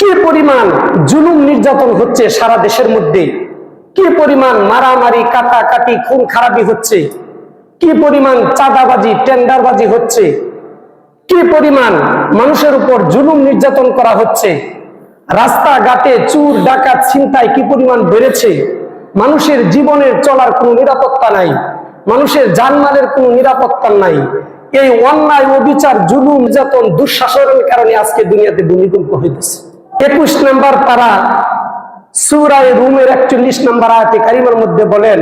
কি পরিমাণ জুলুম নির্যাতন হচ্ছে সারা দেশের মধ্যে? কি পরিমাণ মারামারি, কাটাকাটি, খুন খারাপি হচ্ছে? কি পরিমাণ চাঁদাবাজি, টেন্ডারবাজি হচ্ছে? কি পরিমাণ মানুষের উপর জুলুম নির্যাতন করা হচ্ছে? রাস্তাঘাটে চুর, ডাকাত, ছিনতাই কি পরিমাণ বেড়েছে? মানুষের জীবনের চলার কোনো নিরাপত্তা নাই। মানুষের জানমালের কোনো নিরাপত্তা নাই। এই অন্যায়, অবিচার, জুলুম, নির্যাতন, দুঃশাসনের কারণে আজকে দুনিয়াতে ভূমিকম্প হইতেছে। একুশ নাম্বার তারা সুরায় রুমের একচল্লিশ নম্বর আয়াতে কারিমার মধ্যে বলেন,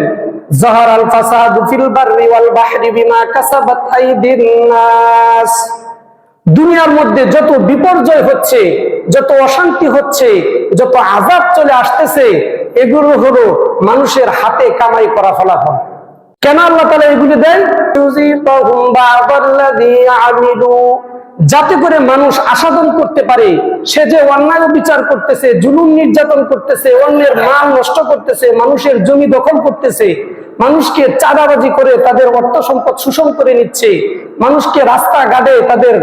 জহর আল ফাসাদ ফিল বাররি ওয়াল বাহরি বিমা কাসাবাত আইদিন নাস। দুনিয়ার মধ্যে যত বিপর্যয় হচ্ছে, যত অশান্তি হচ্ছে, যত আজাব চলে আসতেছে, এগুলো হলো মানুষের হাতে কামাই করা ফলাফল। কেন আল্লাহ তালা এগুলি দেন? যাতে করে মানুষ আসাদন করতে পারে। সে যে অন্যায় বিচার করতেছে, জুলুম নির্যাতন করতেছে, অন্যের মাল নষ্ট করতেছে, মানুষের জমি দখল করতেছে, মানুষকে চাঁদাবাজি করে তাদের অর্থ সম্পদ শোষণ করে নিচ্ছে, মানুষকে রাস্তা গাড়ে তাদের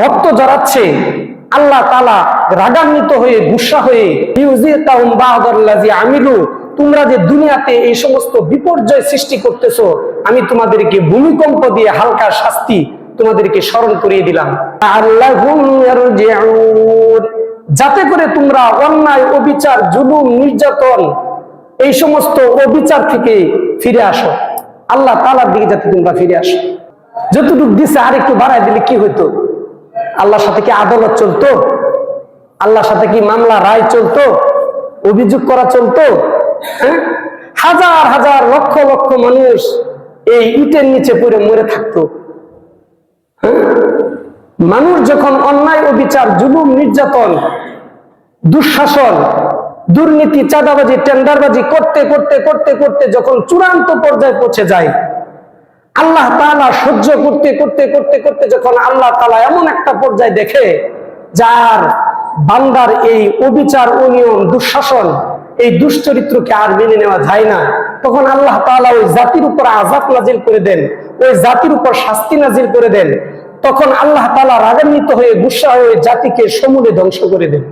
রক্ত জড়াচ্ছে, আল্লাহ তালা রাগান্বিত হয়ে, গুসা হয়ে আমিলু, তোমরা যে দুনিয়াতে এই সমস্ত বিপর্যয় সৃষ্টি করতেছো, আমি তোমাদেরকে ভূমিকম্প দিয়ে হালকা শাস্তি তোমাদেরকে স্মরণ করিয়ে দিলাম। যাতে করে তোমরা অন্যায়, অবিচার, জুলুম, নির্যাতন এই সমস্ত অবিচার থেকে ফিরে আসো। আল্লাহ তালার দিকে যাতে তোমরা ফিরে আসো। যতটুকু দিছে আর একটু বাড়ায় দিলে কি হইতো? আল্লাহর সাথে কি আদালত চলতো? আল্লাহর সাথে কি মামলা, রায় চলতো? অভিযোগ করা চলতো? হ্যাঁ? হাজার হাজার, লক্ষ লক্ষ মানুষ এই ইটের নিচে পড়ে মরে থাকতো? মানুষ যখন অন্যায় অবিচার জুলুম, নির্যাতন, দুঃশাসন, দুর্নীতি, চাঁদাবাজি, টেন্ডারবাজি করতে করতে করতে করতে যখন চূড়ান্ত পর্যায়ে পৌঁছে যায়, আল্লাহ তাআলা সহ্য করতে করতে করতে করতে যখন আল্লাহ তাআলা এমন একটা পর্যায়ে দেখে, যার বান্দার এই অবিচার, অনিয়ম, দুঃশাসন, এই দুশ্চরিত্রকে আর মেনে নেওয়া যায় না, তখন আল্লাহ তাআলা ওই জাতির উপর আজাদ নাজিল করে দেন, ওই জাতির উপর শাস্তি নাজিল করে দেন তখন আল্লাহ তালা রাগান্বিত হয়ে গুসা হয়ে জাতিকে সমূলে ধ্বংস করে দেন।